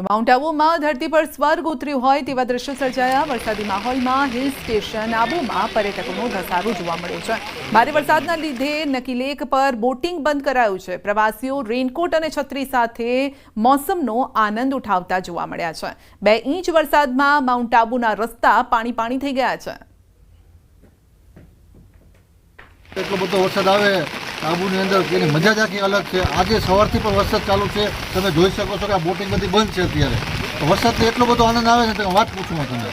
તો માઉન્ટ આબુમાં ધરતી પર સ્વર્ગ ઉતર્યું હોય તેવા દ્રશ્યો સર્જાયા. વરસાદી માહોલમાં હિલ સ્ટેશન આબુમાં પર્યટકોનો ધસારો જોવા મળ્યો છે. ભારે વરસાદના લીધે નકી લેક પર બોટિંગ બંધ કરાયું છે. પ્રવાસીઓ રેનકોટ અને છત્રી સાથે મોસમનો આનંદ ઉઠાવતા જોવા મળ્યા છે. બે ઇંચ વરસાદમાં માઉન્ટ આબુના રસ્તા પાણી પાણી થઈ ગયા છે. એટલો બધો વરસાદ આવે આબુની અંદર એની મજા જ આખી અલગ છે. આજે સવારથી પણ વરસાદ ચાલુ છે. તમે જોઈ શકો છો કે આ બોટિંગ બધી બંધ છે અત્યારે. તો વરસાદથી એટલો બધો આનંદ આવે છે તમે વાત પૂછું તમે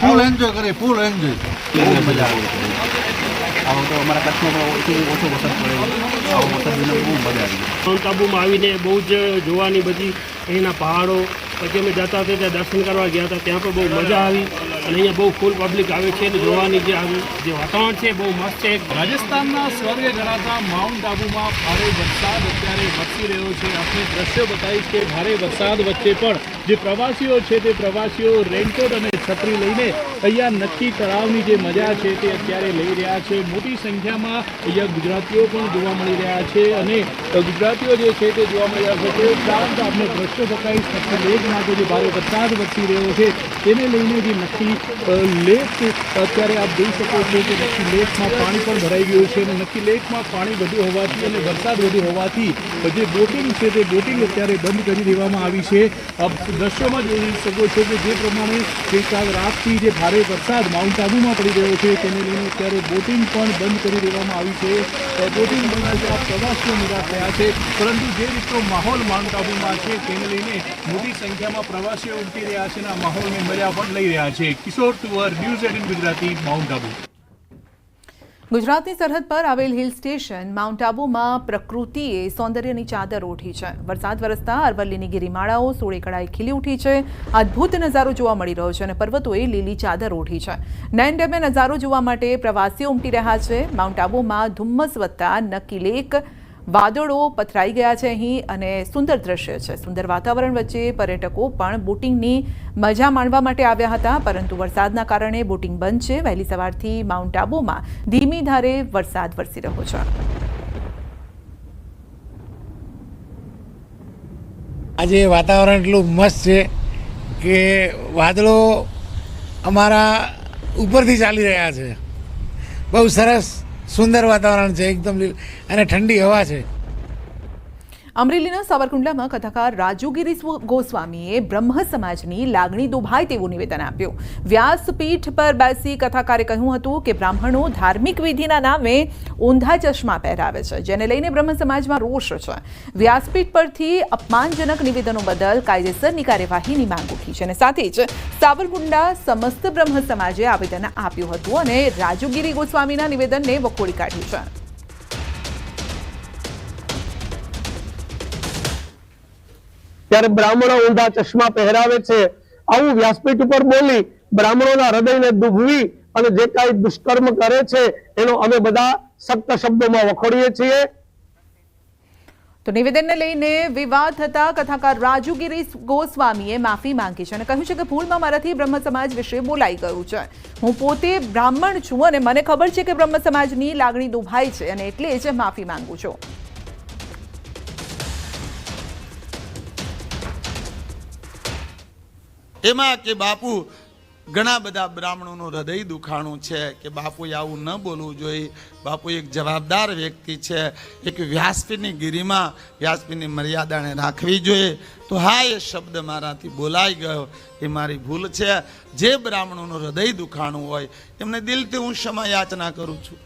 ફૂલ એન્જોય કરીએ ફૂલ એન્જોય મજા આવે આવો તો અમારા કચ્છમાં તો ઓછો ઓછો વરસાદ પડે. આવો વરસાદ બહુ મજા આવી માઉન્ટ આબુમાં આવીને બહુ જ જોવાની બધી અહીંના પહાડો. પછી અમે જતા હતા ત્યાં દર્શન કરવા ગયા હતા. ત્યાં પણ બહુ મજા આવી. અહીંયા બહુ ફૂલ પબ્લિક આવે છે અને જોવાની જે આમ જે વાતાવરણ છે બહુ મસ્ત છે. રાજસ્થાનના સ્વર્ગે ગણાતા માઉન્ટ આબુમાં ભારે વરસાદ અત્યારે વરસી રહ્યો છે. આપણે દ્રશ્ય બતાવીશ કે ભારે વરસાદ વચ્ચે પણ જે પ્રવાસીઓ છે તે પ્રવાસીઓ રેનકોટ અને છત્રી લઈને અહીંયા નક્કી તળાવની જે મજા છે તે અત્યારે લઈ રહ્યા છે. મોટી સંખ્યામાં અહીંયા ગુજરાતીઓ પણ જોવા મળી રહ્યા છે અને ગુજરાતીઓ જે છે તે જોવા મળી રહ્યા છે. તે ઉપરાંત આપણે દ્રશ્યો બતાવીશ. નક્કી લેક માટે જે ભારે વરસાદ વરસી રહ્યો છે તેને લઈને જે નક્કી લેક અત્યારે આપ જોઈ શકો છો કે નક્કી લેકમાં પાણી પણ ભરાઈ ગયું છે અને નક્કી લેકમાં પાણી વધુ હોવાથી અને વરસાદ વધુ હોવાથી જે બોટિંગ છે તે બોટિંગ અત્યારે બંધ કરી દેવામાં આવી છે. દ્રશ્યોમાં જોઈ શકો છો કે જે પ્રમાણે ગઈકાલ રાતથી જે ભારે વરસાદ માઉન્ટ આબુમાં પડી રહ્યો છે, તેને લઈને અત્યારે બોટિંગ પણ બંધ કરી દેવામાં આવી છે. બોટિંગ બંધ પ્રવાસીઓ નિરાશ થયા છે, પરંતુ જે રીતનો માહોલ માઉન્ટ આબુમાં છે, તેને લઈને મોટી સંખ્યામાં પ્રવાસીઓ ઉમટી રહ્યા છે અને આ માહોલની પણ લઈ રહ્યા છે. Kishor Tuvar, news eighteen Gujarati, mount Abu. ગુજરાતની સરહદ પર આવેલ હિલ સ્ટેશન માઉન્ટ આબુમાં પ્રકૃતિએ સૌંદર્યની ચાદર ઓઢી છે. વરસાદ વરસતા અરવલ્લીની ગિરિમાળાઓ, સોળે કળાએ ખીલી ઉઠી છે. અદ્ભુત નજારો જોવા મળી રહ્યો છે અને પર્વતોએ લીલી ચાદર ઓઢી છે. નયન ડેમે નજારો જોવા માટે પ્રવાસીઓ ઉમટી રહ્યા છે. માઉન્ટ આબુમાં ધુમ્મસ વત્તા નક્કી લેક વાદળો પથરાઈ ગયા છે અહીં અને સુંદર દ્રશ્ય છે. સુંદર વાતાવરણ વચ્ચે પર્યટકો પણ બોટિંગની મજા માણવા માટે આવ્યા હતા, પરંતુ વરસાદના કારણે બોટિંગ બંધ છે. વહેલી સવારથી માઉન્ટ આબુમાં ધીમી ધારે વરસાદ વરસી રહ્યો છે. આજે વાતાવરણ એટલું મસ્ત છે કે વાદળો અમારા ઉપરથી ચાલી રહ્યા છે. બહુ સરસ સુંદર વાતાવરણ છે એકદમ અને ઠંડી હવા છે. અમરેલીના સાવરકુંડલામાં કથાકાર રાજુગીરી સ્વ- ગોસ્વામીએ બ્રહ્મ સમાજની લાગણી દુભાય તેવું નિવેદન આપ્યું. વ્યાસપીઠ પર બેસી કથાકારે કહ્યું હતું કે બ્રાહ્મણો ધાર્મિક વિધિના નામે ઊંધા ચશ્મા પહેરાવે છે, જેને લઈને બ્રહ્મ સમાજમાં રોષ છે. વ્યાસપીઠ પરથી અપમાનજનક નિવેદનો બદલ કાયદેસરની કાર્યવાહીની માંગ ઉઠી છે અને સાથે જ સાવરકુંડલા સમસ્ત બ્રહ્મ સમાજે આવેદન આપ્યું હતું અને રાજુગીરી ગોસ્વામીના નિવેદનને વખોડી કાઢ્યું છે. ત્યારે બ્રાહ્મણો ઊંધા ચશ્મા પહેરાવે છે, આવું વ્યાસપીઠ ઉપર બોલી બ્રાહ્મણોના હૃદયને દુભવી અને જે કાંઈ દુષ્કર્મ કરે છે, એનો અમે બધા સખ્ત શબ્દોમાં વખોડીએ છીએ. તો નિવેદનને લઈને વિવાદ થતા કથાકાર રાજુગીરી ગોસ્વામીએ માફી માંગી છે અને કહ્યું છે કે ભૂલમાં મારાથી બ્રહ્મ સમાજ વિશે બોલાઈ ગયું છે. હું પોતે બ્રાહ્મણ છું અને મને ખબર છે કે બ્રહ્મ સમાજની લાગણી દુભાઈ છે અને એટલે જ માફી માંગુ છું. એમાં કે બાપુ, ઘણા બધા બ્રાહ્મણોનું હૃદય દુખાણું છે કે બાપુએ આવું ન બોલવું જોઈએ. બાપુ એક જવાબદાર વ્યક્તિ છે, એક વ્યાસપીની ગિરિમાં વ્યાસપીની મર્યાદાને રાખવી જોઈએ. તો હા, એ શબ્દ મારાથી બોલાઈ ગયો. એ મારી ભૂલ છે. જે બ્રાહ્મણોનું હૃદય દુખાણું હોય, એમને દિલથી હું ક્ષમા યાચના કરું છું.